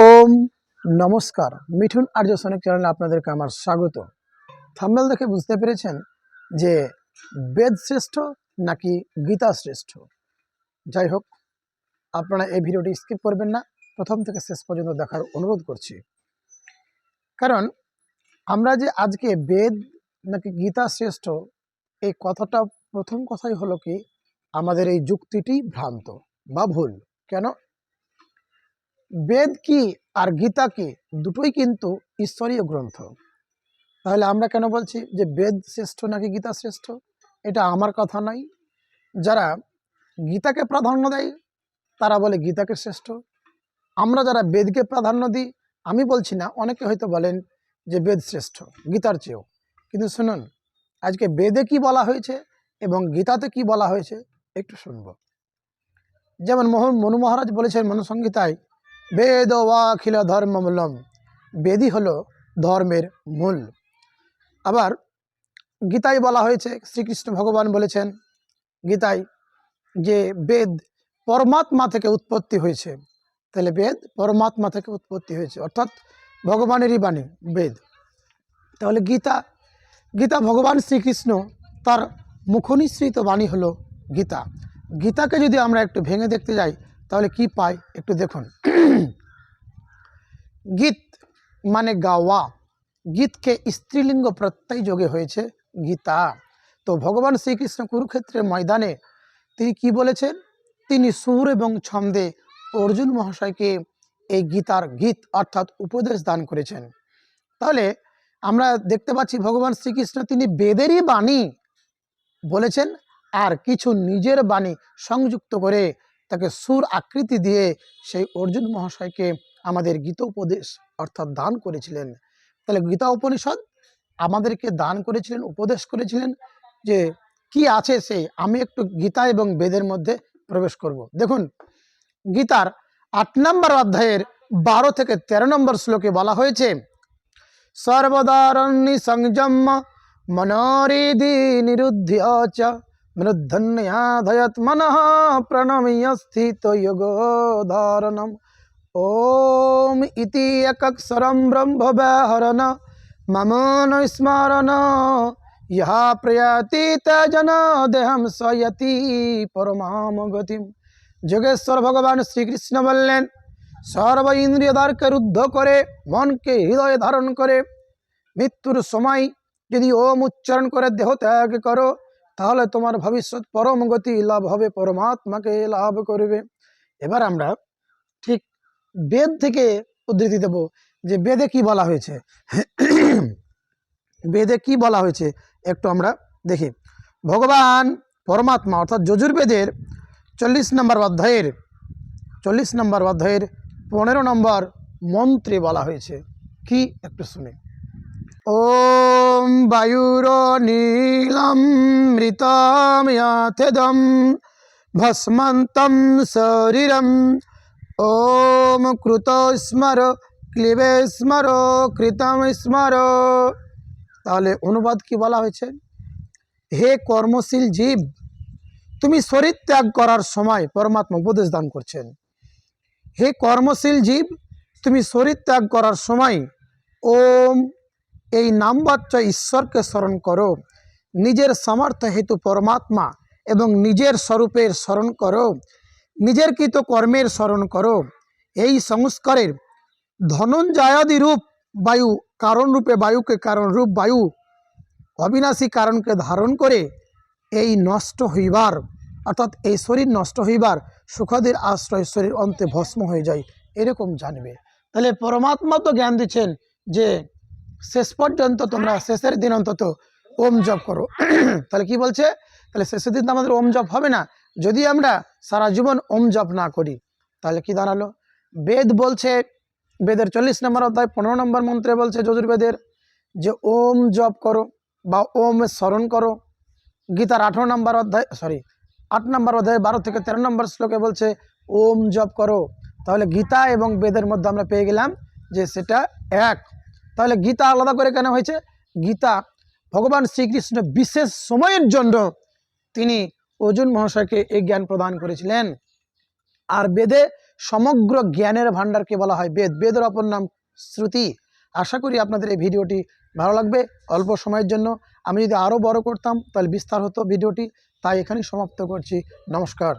ওম নমস্কার। মিঠুন আর্য সনিক চ্যানেলে আপনাদেরকে আমার স্বাগত। থাম্বেল দেখে বুঝতে পেরেছেন যে বেদ শ্রেষ্ঠ নাকি গীতা শ্রেষ্ঠ? যাই হোক, আপনারা এই ভিডিওটি স্কিপ করবেন না। প্রথম থেকে শেষ পর্যন্ত দেখার অনুরোধ করছি। কারণ আমরা যে আজকে বেদ নাকি গীতা শ্রেষ্ঠ, এই কথাটা প্রথম কথাই হলো কি, আমাদের এই যুক্তিটি ভ্রান্ত বা ভুল। কেন? বেদ কি আর গীতা কি দুটোই কিন্তু ঈশ্বরীয় গ্রন্থ। তাহলে আমরা কেন বলছি যে বেদ শ্রেষ্ঠ নাকি গীতা শ্রেষ্ঠ? এটা আমার কথা নয়। যারা গীতাকে প্রাধান্য দেয়, তারা বলে গীতাকে শ্রেষ্ঠ। আমরা যারা বেদকে প্রাধান্য দিই, আমি বলছি না, অনেকে হয়তো বলেন যে বেদ শ্রেষ্ঠ, গীতার চেয়েও। কিন্তু শুনুন, আজকে বেদে কি বলা হয়েছে এবং গীতাতে কি বলা হয়েছে, একটু শুনব। যেমন মোহন মনু মহারাজ বলেছেন মনুসংহিতায় বেদ অখিল ধর্মমূলম। বেদই হলো ধর্মের মূল। আবার গীতায় বলা হয়েছে, শ্রীকৃষ্ণ ভগবান বলেছেন, গীতায় যে বেদ পরমাত্মা থেকে উৎপত্তি হয়েছে, তাহলে বেদ পরমাত্মা থেকে উৎপত্তি হয়েছে, অর্থাৎ ভগবানেরই বাণী, বেদ। তাহলে গীতা গীতা ভগবান শ্রীকৃষ্ণ, তার মুখনিসৃত বাণী হলো গীতা। গীতাকে যদি আমরা একটু ভেঙে দেখতে যাই তাহলে কি পাই একটু দেখুন। গীত মানে গাওয়া। গীতকে স্ত্রীলিঙ্গ প্রত্যয় যোগে হয়েছে গীতা। তো ভগবান শ্রীকৃষ্ণ কুরুক্ষেত্রের ময়দানে তিনি কি বলেছেন? তিনি সুর এবং ছন্দে অর্জুন মহাশয়কে এই গীতার গীত অর্থাৎ উপদেশ দান করেছেন। তাহলে আমরা দেখতে পাচ্ছি ভগবান শ্রীকৃষ্ণ তিনি বেদেরই বাণী বলেছেন, আর কিছু নিজের বাণী সংযুক্ত করে তাকে সুর আকৃতি দিয়ে সেই অর্জুন মহাশয়কে আমাদের গীতা উপদেশ অর্থাৎ দান করেছিলেন। তাহলে গীতা উপনিষদ আমাদেরকে দান করেছিলেন, উপদেশ করেছিলেন যে কি আছে সে, আমি একটু গীতা এবং বেদের মধ্যে প্রবেশ করব। দেখুন, গীতার আট নম্বর অধ্যায়ের বারো থেকে তেরো নম্বর শ্লোকে বলা হয়েছে, সর্বদারণ্য সংযম মনোরিদি নিরুদ্ধ প্রণমীয় স্থিত যোগোধারণম ওম ইতি একক্ষরম ব্রহ্মব্যাহরণ মম ন স্মরণ ইহা প্রয়াতি তেজন দেহম সয়তি পরমাম গতিম যোগেশ্বর ভগবান শ্রীকৃষ্ণ বললেন সর্ব ইন্দ্রিয় দ্বারকে রুদ্ধ করে মনকে হৃদয়ে ধারণ করে মৃত্যুর সময় যদি ওম উচ্চারণ করে দেহ ত্যাগ করো তাহলে তোমার ভবিষ্যৎ পরম গতি লাভ হবে, পরমাত্মাকে লাভ করবে। এবার আমরা ঠিক বেদ থেকে উদ্ধৃতি দেব যে বেদে কি বলা হয়েছে। বেদে কি বলা হয়েছে একটু আমরা দেখি। ভগবান পরমাত্মা অর্থাৎ যজুর্বেদের চল্লিশ নম্বর অধ্যায়ের, চল্লিশ নম্বর অধ্যায়ের পনেরো নম্বর মন্ত্রে বলা হয়েছে। কি? একটু শুনে। ওম নীলম মৃতম ইয়াথেদম ভস্মন্তম শরীরম ওম কৃত স্মর ক্লিবে স্মর কৃতম স্মর তাহলে অনুবাদ কি বলা হয়েছে? হে কর্মশীল জীব, তুমি শরীর ত্যাগ করার সময় পরমাত্মা উপদেশ দান করছেন। হে কর্মশীল জীব, তুমি শরীর ত্যাগ করার সময় ওম এই নামবাচ্য ঈশ্বরকে স্মরণ করো। নিজের সামর্থ্য হেতু পরমাত্মা এবং নিজের স্বরূপের স্মরণ করো। নিজের কৃত কর্মের স্মরণ করো। এই সংস্কারের ধনঞ্জয়াদি রূপ বায়ু কারণ রূপে বায়ুকে কারণ রূপ বায়ু অবিনাশী কারণকে ধারণ করে এই নষ্ট হইবার, অর্থাৎ এই শরীর নষ্ট হইবার সুখদের আশ্রয় শরীর অন্তে ভস্ম হয়ে যায়, এরকম জানবে। তাহলে পরমাত্মা তো জ্ঞান দিচ্ছেন যে শেষ পর্যন্ত তোমরা শেষের দিন অন্তত ওম জপ করো। তাহলে কি বলছে? তাহলে শেষের দিন তো আমাদের ওম জপ হবে না। যদি আমরা সারা জীবন ওম জপ না করি তাহলে কি দাঁড়াল? বেদ বলছে বেদের চল্লিশ নম্বর অধ্যায় পনেরো নম্বর মন্ত্রে বলছে যজুর্বেদের যে ওম জপ করো বা ওম স্মরণ করো। গীতার আঠেরো নম্বর অধ্যায় সরি আট নম্বর অধ্যায় বারো থেকে তেরো নম্বর শ্লোকে বলছে ওম জপ করো। তাহলে গীতা এবং বেদের মধ্যে আমরা পেয়ে গেলাম যে সেটা এক। তাহলে গীতা আলাদা করে কেন হয়েছে? গীতা ভগবান শ্রীকৃষ্ণ বিশেষ সময়ের জন্য তিনি অর্জুন মহাশয়কে এই জ্ঞান প্রদান করেছিলেন। আর বেদে সমগ্র জ্ঞানের ভাণ্ডারকে বলা হয় বেদ। বেদের অপর নাম শ্রুতি। আশা করি আপনাদের এই ভিডিওটি ভালো লাগবে। অল্প সময়ের জন্য আমি যদি আরও বড় করতাম, তাহলে বিস্তার হতো ভিডিওটি। তাই এখানেই সমাপ্ত করছি। নমস্কার।